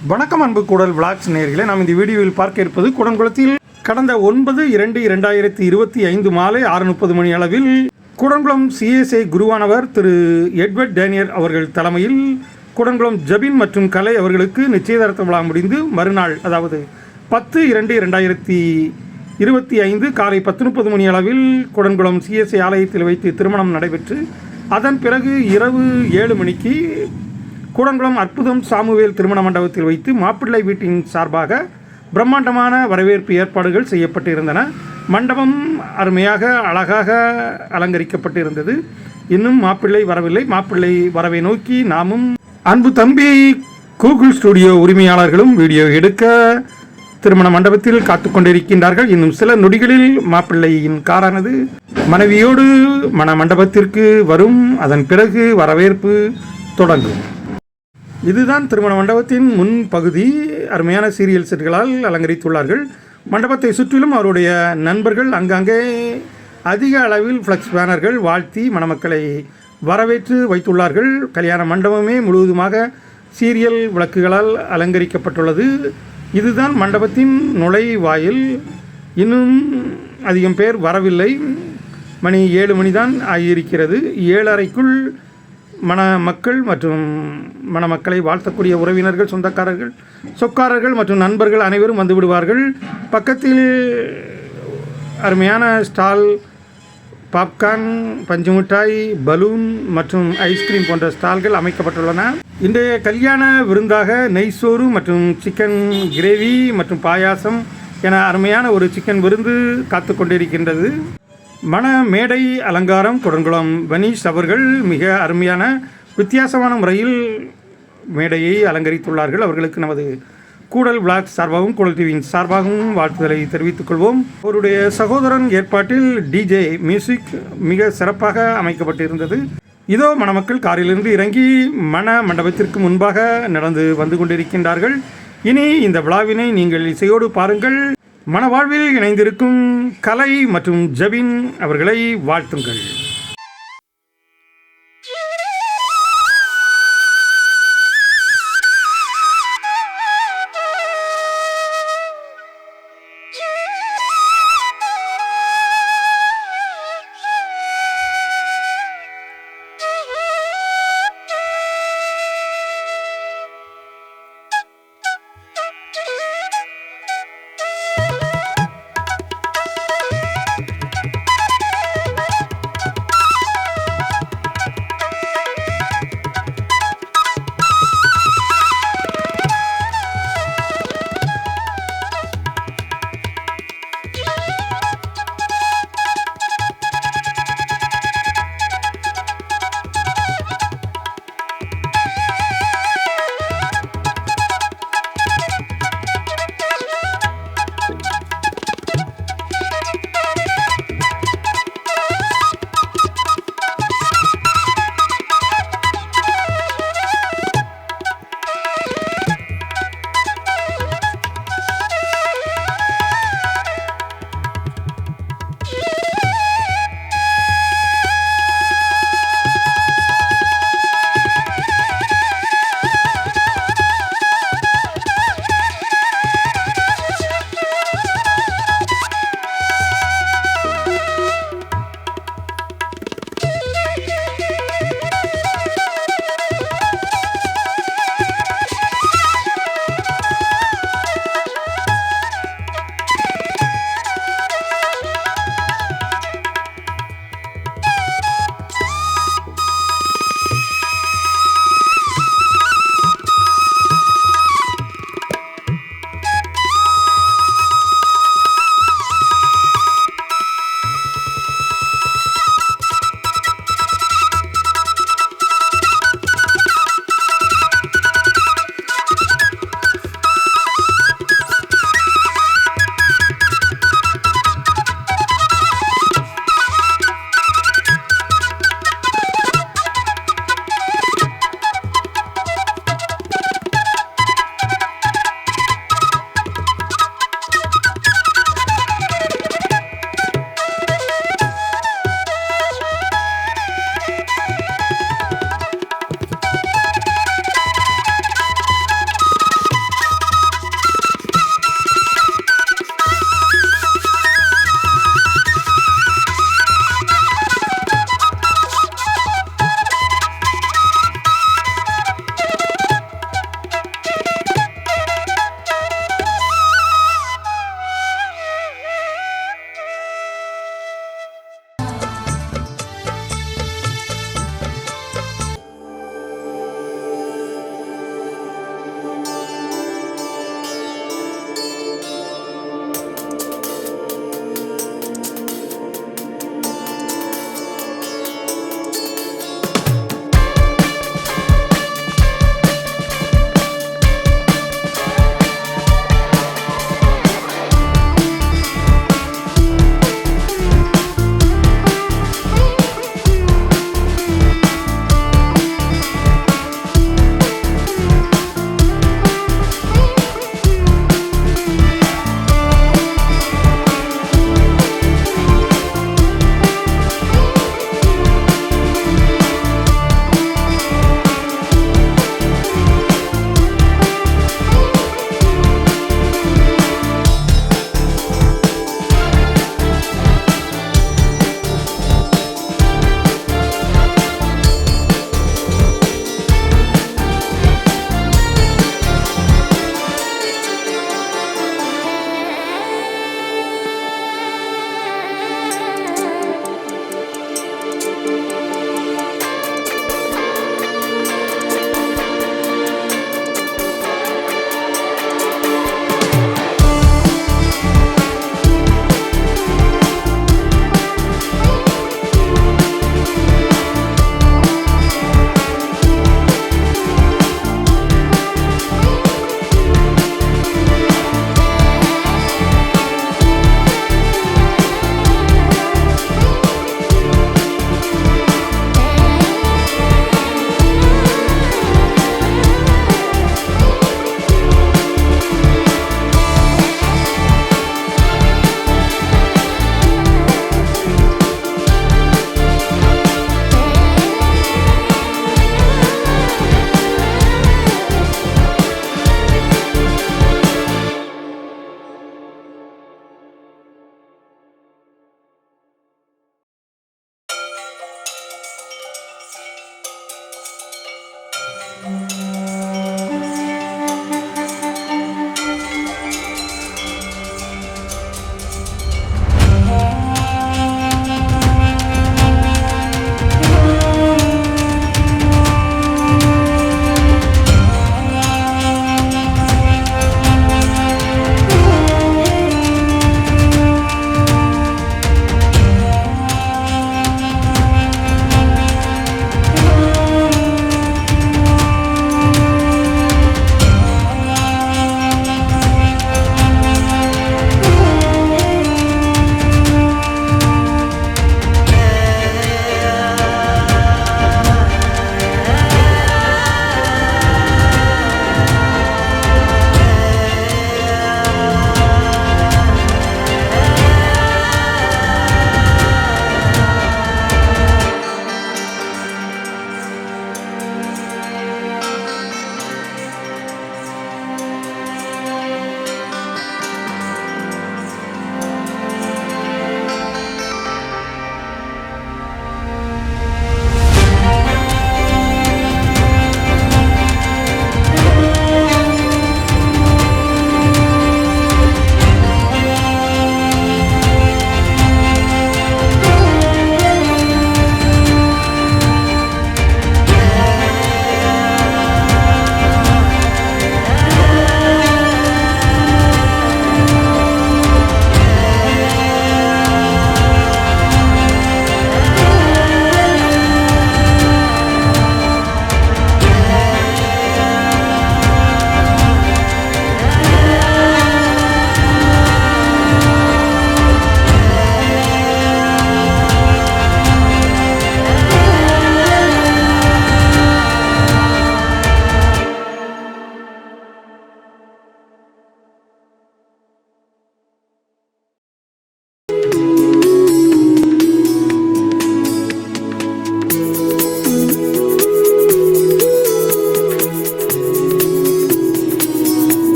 வணக்கம் அன்பு கூடல் விளாக்ஸ் நேர்களை நாம் இந்த வீடியோவில் பார்க்க இருப்பது குடங்குளத்தில் கடந்த ஒன்பது இரண்டு இரண்டாயிரத்தி இருபத்தி ஐந்து மாலை ஆறு முப்பது மணி அளவில் குடங்குளம் சிஎஸ்ஐ குருவானவர் திரு எட்வர்ட் டேனியர் அவர்கள் தலைமையில் குடங்குளம் ஜபின் மற்றும் கலை அவர்களுக்கு நிச்சயதார்த்த விழா முடிந்து மறுநாள் அதாவது பத்து இரண்டு இரண்டாயிரத்தி இருபத்தி ஐந்து காலை பத்து முப்பது மணி அளவில் குடங்குளம் சிஎஸ்ஐ ஆலயத்தில் வைத்து திருமணம் நடைபெற்று அதன் பிறகு இரவு ஏழு மணிக்கு கூடங்குளம் அற்புதம் சாமுவேல் திருமண மண்டபத்தில் வைத்து மாப்பிள்ளை வீட்டின் சார்பாக பிரம்மாண்டமான வரவேற்பு ஏற்பாடுகள் செய்யப்பட்டிருந்தன. மண்டபம் அருமையாக அழகாக அலங்கரிக்கப்பட்டிருந்தது. இன்னும் மாப்பிள்ளை வரவில்லை. மாப்பிள்ளை வரவை நோக்கி நாமும் அன்பு தம்பி கூகுள் ஸ்டுடியோ உரிமையாளர்களும் வீடியோ எடுக்க திருமண மண்டபத்தில் காத்து கொண்டிருக்கின்றார்கள். இன்னும் சில நொடிகளில் மாப்பிள்ளையின் காரானது மனைவியோடு மண மண்டபத்திற்கு வரும். அதன் பிறகு வரவேற்பு தொடங்கும். இதுதான் திருமண மண்டபத்தின் முன் பகுதி. அருமையான சீரியல் செட்டுகளால் அலங்கரித்துள்ளார்கள். மண்டபத்தை சுற்றிலும் அவருடைய நண்பர்கள் அங்கங்கே அதிக அளவில் ஃப்ளக்ஸ் பேனர்கள் வாழ்த்தி மணமக்களை வரவேற்று வைத்துள்ளார்கள். கல்யாண மண்டபமே முழுவதுமாக சீரியல் விளக்குகளால் அலங்கரிக்கப்பட்டுள்ளது. இதுதான் மண்டபத்தின் நுழைவாயில். இன்னும் அதிகம் பேர் வரவில்லை. மணி ஏழு மணி தான் ஆகியிருக்கிறது. ஏழரைக்குள் மண மக்கள் மற்றும் மணமக்களை வாழ்த்தக்கூடிய உறவினர்கள் சொந்தக்காரர்கள் சொக்காரர்கள் மற்றும் நண்பர்கள் அனைவரும் வந்து விடுவார்கள். பக்கத்தில் அருமையான ஸ்டால் பாப்கார்ன் பஞ்சு மிட்டாய் பலூன் மற்றும் ஐஸ்கிரீம் போன்ற ஸ்டால்கள் அமைக்கப்பட்டுள்ளன. இன்றைய கல்யாண விருந்தாக நெய் சோறு மற்றும் சிக்கன் கிரேவி மற்றும் பாயாசம் என அருமையான ஒரு சிக்கன் விருந்து காத்து கொண்டிருக்கின்றது மண மேடை அலங்காரம் குடங்குளம் வனீஷ் அவர்கள் மிக அருமையான வித்தியாசமான முறையில் மேடையை அலங்கரித்துள்ளார்கள். அவர்களுக்கு நமது கூடல் விளாக் சார்பாகவும் கூடல் டிவியின் சார்பாகவும் வாழ்த்துதலை தெரிவித்துக் கொள்வோம். அவருடைய சகோதரன் ஏற்பாட்டில் டிஜே மியூசிக் மிக சிறப்பாக அமைக்கப்பட்டிருந்தது. இதோ மணமக்கள் காரிலிருந்து இறங்கி மண மண்டபத்திற்கு முன்பாக நடந்து வந்து கொண்டிருக்கின்றார்கள். இனி இந்த விழாவினை நீங்கள் இசையோடு பாருங்கள். மனவாழ்வில் இணைந்திருக்கும் கலை மற்றும் ஜபின் அவர்களை வாழ்த்துங்கள்.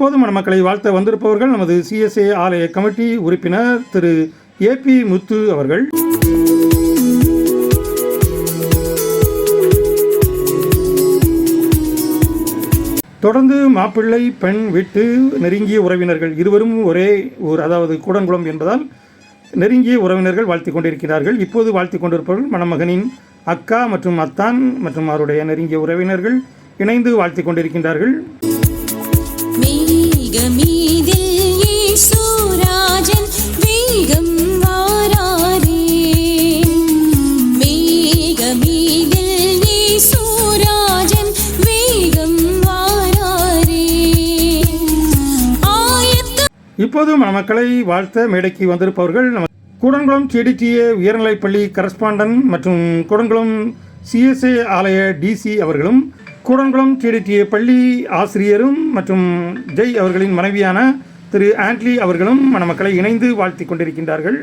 இப்போது மணமக்களை வாழ்த்த வந்திருப்பவர்கள் நமது சிஎஸ்ஏ ஆலய கமிட்டி உறுப்பினர் திரு ஏபி முத்து அவர்கள். தொடர்ந்து மாப்பிள்ளை பெண் வீட்டு நெருங்கிய உறவினர்கள் இருவரும் ஒரே ஊர் அதாவது கூடங்குளம் என்பதால் நெருங்கிய உறவினர்கள் வாழ்த்தி கொண்டிருக்கிறார்கள். இப்போது வாழ்த்தி கொண்டிருப்பவர்கள் மணமகனின் அக்கா மற்றும் அத்தான் மற்றும் அவருடைய நெருங்கிய உறவினர்கள் இணைந்து வாழ்த்தி கொண்டிருக்கின்றார்கள். மேகமீதில் இயேசுராஜன் வேகம் வாராரே. மேகமீதில் இயேசுராஜன் வேகம் வாராரே. இப்போது மக்களை வாழ்த்த மேடைக்கு வந்திருப்பவர்கள் நம்ம கூடங்குளம் கேடிடிஏ உயர்நிலைப்பள்ளி கரஸ்பாண்டன் மற்றும் கூடங்குளம் சிஎஸ்ஏ ஆலய டிசி அவர்களும் கூடங்குளம் டிடிடிஏ பள்ளி ஆசிரியரும் மற்றும் ஜெய் அவர்களின் மனைவியான திரு ஆண்ட்லி அவர்களும் மணமக்களை இணைந்து வாழ்த்திக் கொண்டிருக்கின்றார்கள்.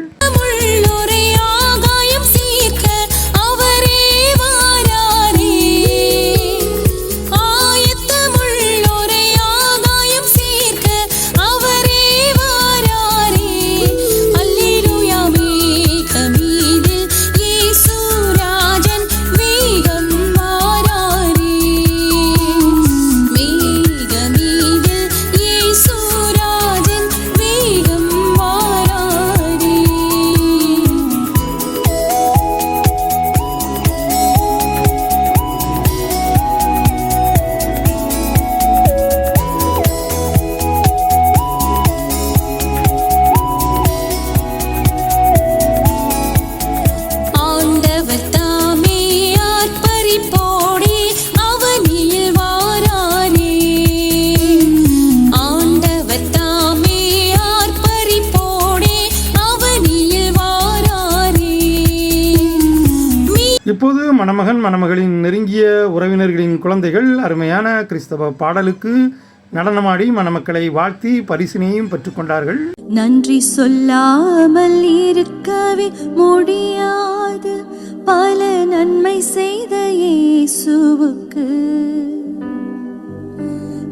மணமகன் மணமகளின் நெருங்கிய உறவினர்களின் குழந்தைகள் அருமையான கிறிஸ்தவ பாடலுக்கு நடனமாடி மணமக்களை வாழ்த்தி பரிசினையும் பெற்றுக்கொண்டார்கள். நன்றி சொல்லாமல் இருக்கவே முடியாது. பல நன்மை செய்த இயேசுவுக்கு.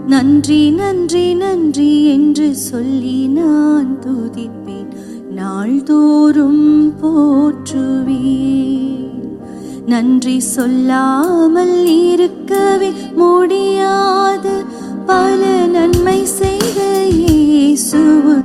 நன்றி நன்றி நன்றி என்று சொல்லி நான் துதிப்பேன். நாள்தோறும் போற்றுவேன் நன்றி சொல்லாமல் இருக்கவே முடியாது. பல நன்மை செய்த இயேசுவுக்கு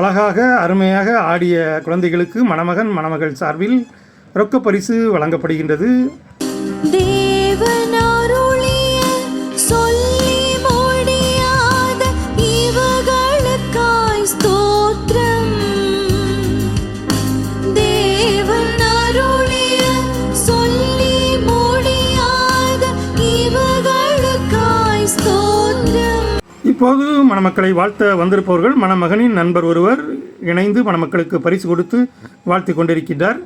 அழகாக அருமையாக ஆடிய குழந்தைகளுக்கு மணமகன் மணமகள் சார்பில் ரொக்க பரிசு வழங்கப்படுகின்றது. இப்போது மணமக்களை வாழ்த்த வந்திருப்பவர்கள் மணமகனின் நண்பர் ஒருவர் இணைந்து மணமக்களுக்கு பரிசு கொடுத்து வாழ்த்தி கொண்டிருக்கின்றார்.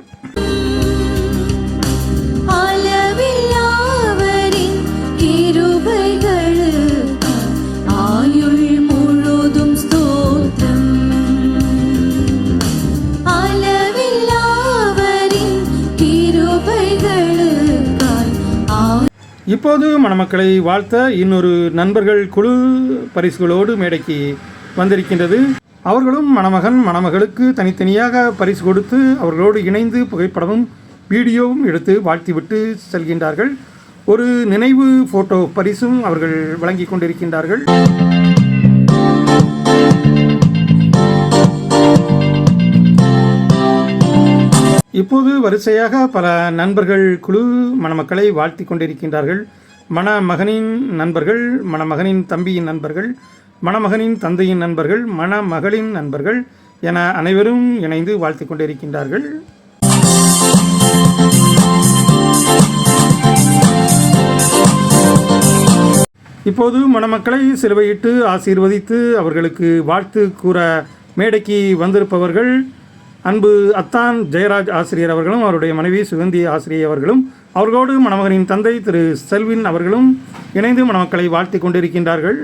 இப்போது மணமக்களை வாழ்த்த இன்னொரு நண்பர்கள் குழு பரிசுகளோடு மேடைக்கு வந்திருக்கின்றது. அவர்களும் மணமகன் மணமகளுக்கு தனித்தனியாக பரிசு கொடுத்து அவர்களோடு இணைந்து புகைப்படமும் வீடியோவும் எடுத்து வாழ்த்திவிட்டு செல்கின்றார்கள். ஒரு நினைவு ஃபோட்டோ பரிசும் அவர்கள் வழங்கி கொண்டிருக்கின்றார்கள். இப்போது வரிசையாக பல நண்பர்கள் குழு மணமக்களை வாழ்த்தி கொண்டிருக்கின்றார்கள். மணமகனின் நண்பர்கள் மணமகனின் தம்பியின் நண்பர்கள் மணமகனின் தந்தையின் நண்பர்கள் மணமகளின் நண்பர்கள் என அனைவரும் இணைந்து வாழ்த்தி கொண்டிருக்கின்றார்கள். இப்போது மணமக்களை சிலுவையிட்டு ஆசீர்வதித்து அவர்களுக்கு வாழ்த்து கூற மேடைக்கு வந்திருப்பவர்கள் அன்பு அத்தான் ஜெயராஜ் ஆசிரியர் அவர்களும் அவருடைய மனைவி சுகந்தி ஆசிரியர் அவர்களும் அவர்களோடு மணமகனின் தந்தை திரு செல்வின் அவர்களும் இணைந்து மணமக்களை வாழ்த்தி கொண்டிருக்கின்றார்கள்.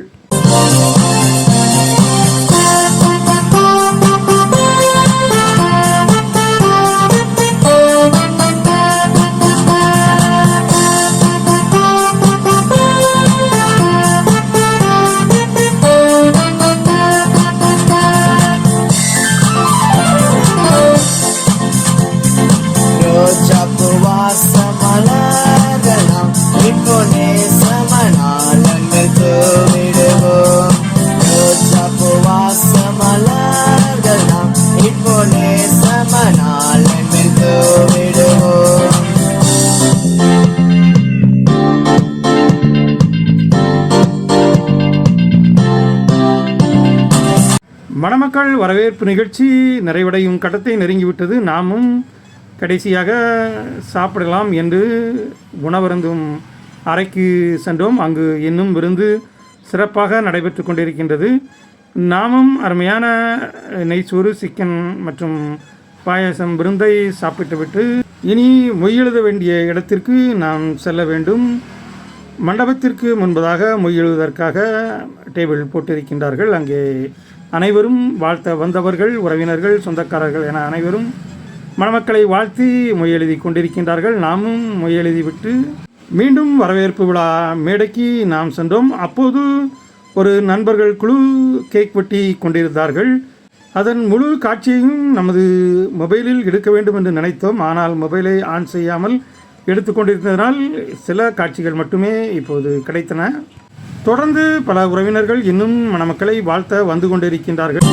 வரவேற்பு நிகழ்ச்சி நிறைவடையும் கட்டத்தை நெருங்கிவிட்டது. நாமும் கடைசியாக சாப்பிடலாம் என்று உணவருந்தும் அறைக்கு சென்றோம். அங்கு இன்னும் விருந்து சிறப்பாக நடைபெற்று கொண்டிருக்கின்றது. நாமும் அருமையான நெய்ச்சோறு சிக்கன் மற்றும் பாயசம் விருந்தை சாப்பிட்டுவிட்டு இனி மொய் எழுத வேண்டிய இடத்திற்கு நாம் செல்ல வேண்டும். மண்டபத்திற்கு முன்பதாக மொய் எழுதுவதற்காக டேபிள் போட்டிருக்கின்றார்கள். அங்கே அனைவரும் வாழ்த்த வந்தவர்கள் உறவினர்கள் சொந்தக்காரர்கள் என அனைவரும் மணமக்களை வாழ்த்தி மொய் கொண்டிருக்கின்றார்கள். நாமும் மொய் எழுதிவிட்டு மீண்டும் வரவேற்பு விழா மேடைக்கு நாம் சென்றோம். அப்போது ஒரு நண்பர்கள் குழு கேக் வெட்டி கொண்டிருந்தார்கள். அதன் முழு காட்சியையும் நமது மொபைலில் எடுக்க வேண்டும் என்று நினைத்தோம். ஆனால் மொபைலை ஆன் செய்யாமல் எடுத்துக்கொண்டிருந்ததனால் சில காட்சிகள் மட்டுமே இப்போது கிடைத்தன. தொடர்ந்து பல உறவினர்கள் இன்னும் மணமக்களை வாழ்த்த வந்து கொண்டிருக்கின்றார்கள்.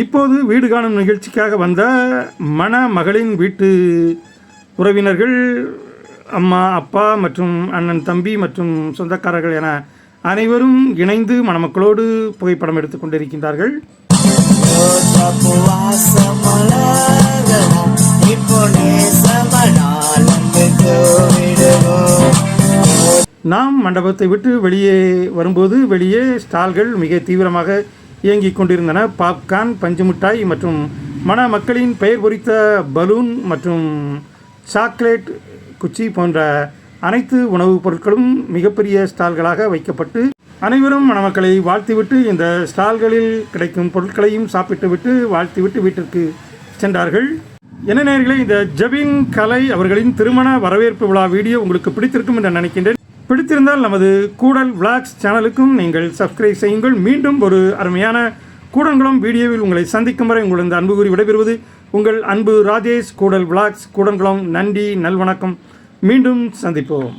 இப்போது வீடு காணும் நிகழ்ச்சிக்காக வந்த மணமகளின் வீட்டு உறவினர்கள் அம்மா அப்பா மற்றும் அண்ணன் தம்பி மற்றும் சொந்தக்காரர்கள் என அனைவரும் இணைந்து மணமக்களோடு புகைப்படம் எடுத்துக் கொண்டிருக்கின்றார்கள். நாம் மண்டபத்தை விட்டு வெளியே வரும்போது வெளியே ஸ்டால்கள் மிக தீவிரமாக இயங்கிக் கொண்டிருந்தன பாப்கார்ன் பஞ்சுமிட்டாய் மற்றும் மண மக்களின் பெயர் பொறித்த பலூன் மற்றும் சாக்லேட் குச்சி போன்ற அனைத்து உணவுப் பொருட்களும் மிகப்பெரிய ஸ்டால்களாக வைக்கப்பட்டு அனைவரும் மணமக்களை வாழ்த்திவிட்டு இந்த ஸ்டால்களில் கிடைக்கும் பொருட்களையும் சாப்பிட்டுவிட்டு வாழ்த்திவிட்டு வீட்டிற்கு சென்றார்கள். என்ன நேர்களே இந்த ஜபின் கலை அவர்களின் திருமண வரவேற்பு விழா வீடியோ உங்களுக்கு பிடித்திருக்கும் என்று நினைக்கின்றேன். பிடித்திருந்தால் நமது கூடல் விளாக்ஸ் சேனலுக்கும் நீங்கள் சப்ஸ்கிரைப் செய்யுங்கள். மீண்டும் ஒரு அருமையான கூடன்குளம் வீடியோவில் உங்களை சந்திக்கும் வரை உங்களது இந்த அன்பு கூறி விடைபெறுவது உங்கள் அன்பு ராஜேஷ். கூடல் விளாக்ஸ் கூடன்குளம் நன்றி நல்வணக்கம். மீண்டும் சந்திப்போம்.